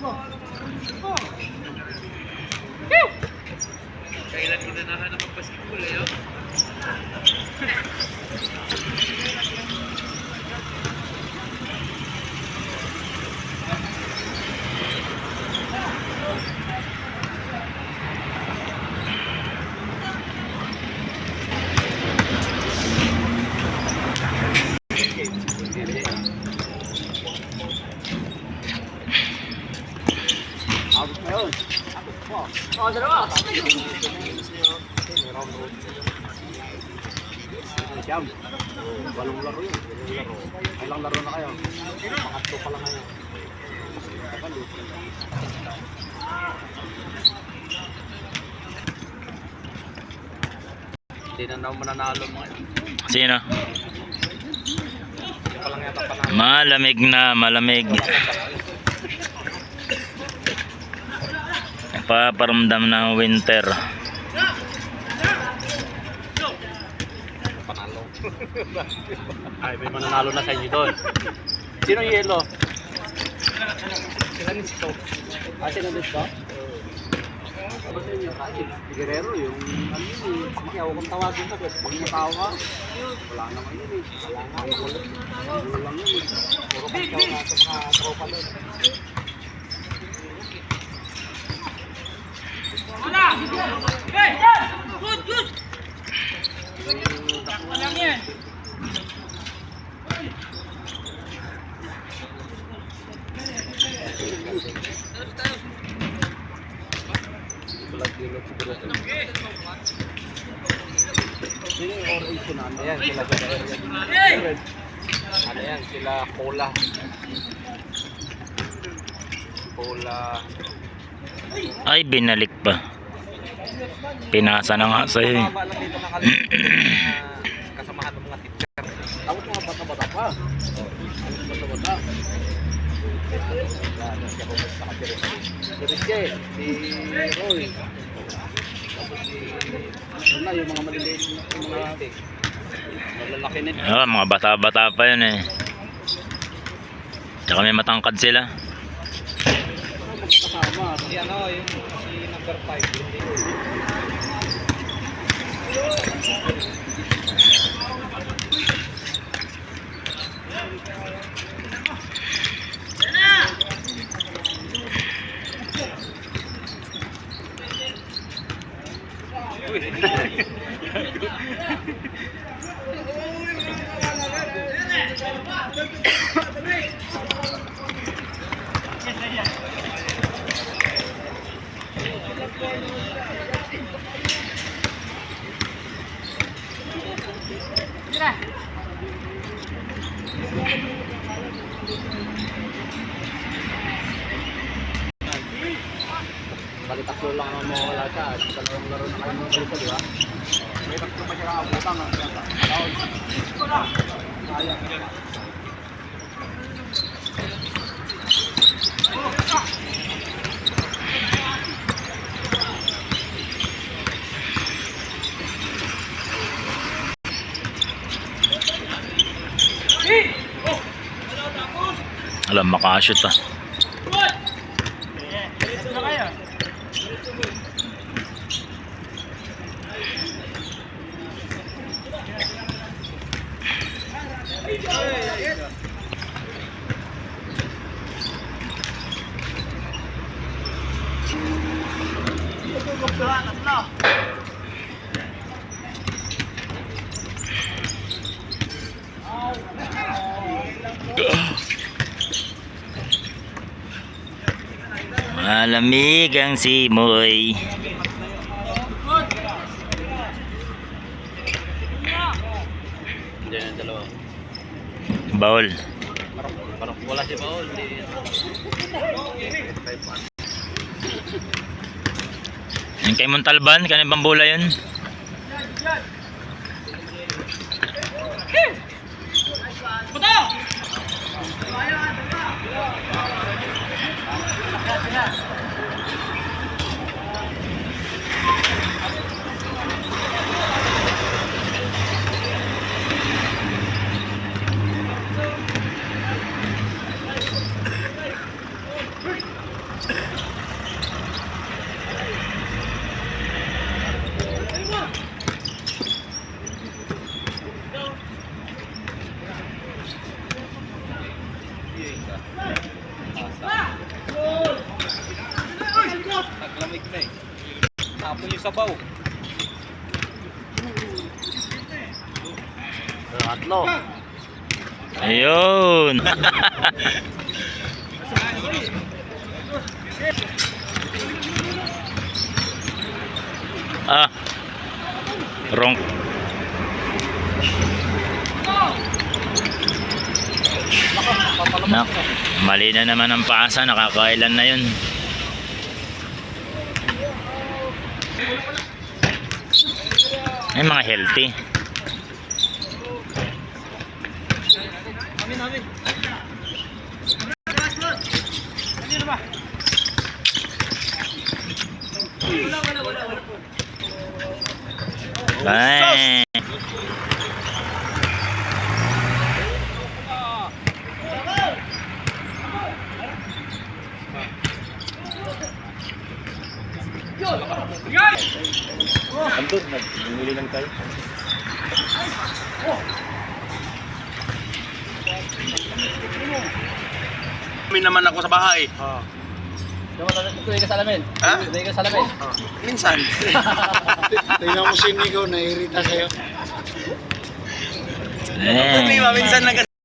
Kailan mo na nahanap ang basketball eh, oh? Abot na yun. Oh, dalawa! Siyam. Walong laro yun. Walong laro. Ilang laro na kayo? Pangatlo pa lang ngayon. Kapalo. Hindi na naman mananalo mga yun. Sino? Malamig na, malamig. Paparamdam ng winter. Ay, may mananalo na sa inyo doon. Sino yung yelo? Sila ni Sito. Ah, sa inyo? Kasi si Guerrero, yung ano yun eh. Hindi ako kung tawagin mo. Kasi pag matawa, wala naman yun eh. Wala nga. Wala, wala lang yun eh. Puro pagkaw nga sa mga tropa doon. Sino yung orange ano? Ayan, sila. Ano yan, sila Cola. Cola. Ay, binalik pa. Pinasa na nga sa'yo eh. Ah, mga bata-bata pa yun eh. Tsaka may matangkad sila. Magkakasama. Si ano, yung si number 5. Bali tatlo lang ang mawala siya. at Dalawang laro na kayo mga dito, di ba? May tatlo pa siya kakabutang. ah. Alam, makashoot ah. Malamig ang simoy. Hindi na dalawa. Bawal. Parang, wala si Paul. Yung kay Montalban, kanang bambula yun. Puto! Eh. Tapon yung sabaw. Tatlo. Ayun. ah. Wrong. Nak, mali na naman ang paasa, nakakailan na yun. Ay, mga healthy. Amin, amin. Ay. Andun, nagmili lang tayo. Kami naman ako sa bahay. Ah. Tuloy ka sa alamin. Ha? Tuloy ka sa alamin. Minsan. Tingnan mo si Nico, naiirita sa'yo. Eh. Minsan lang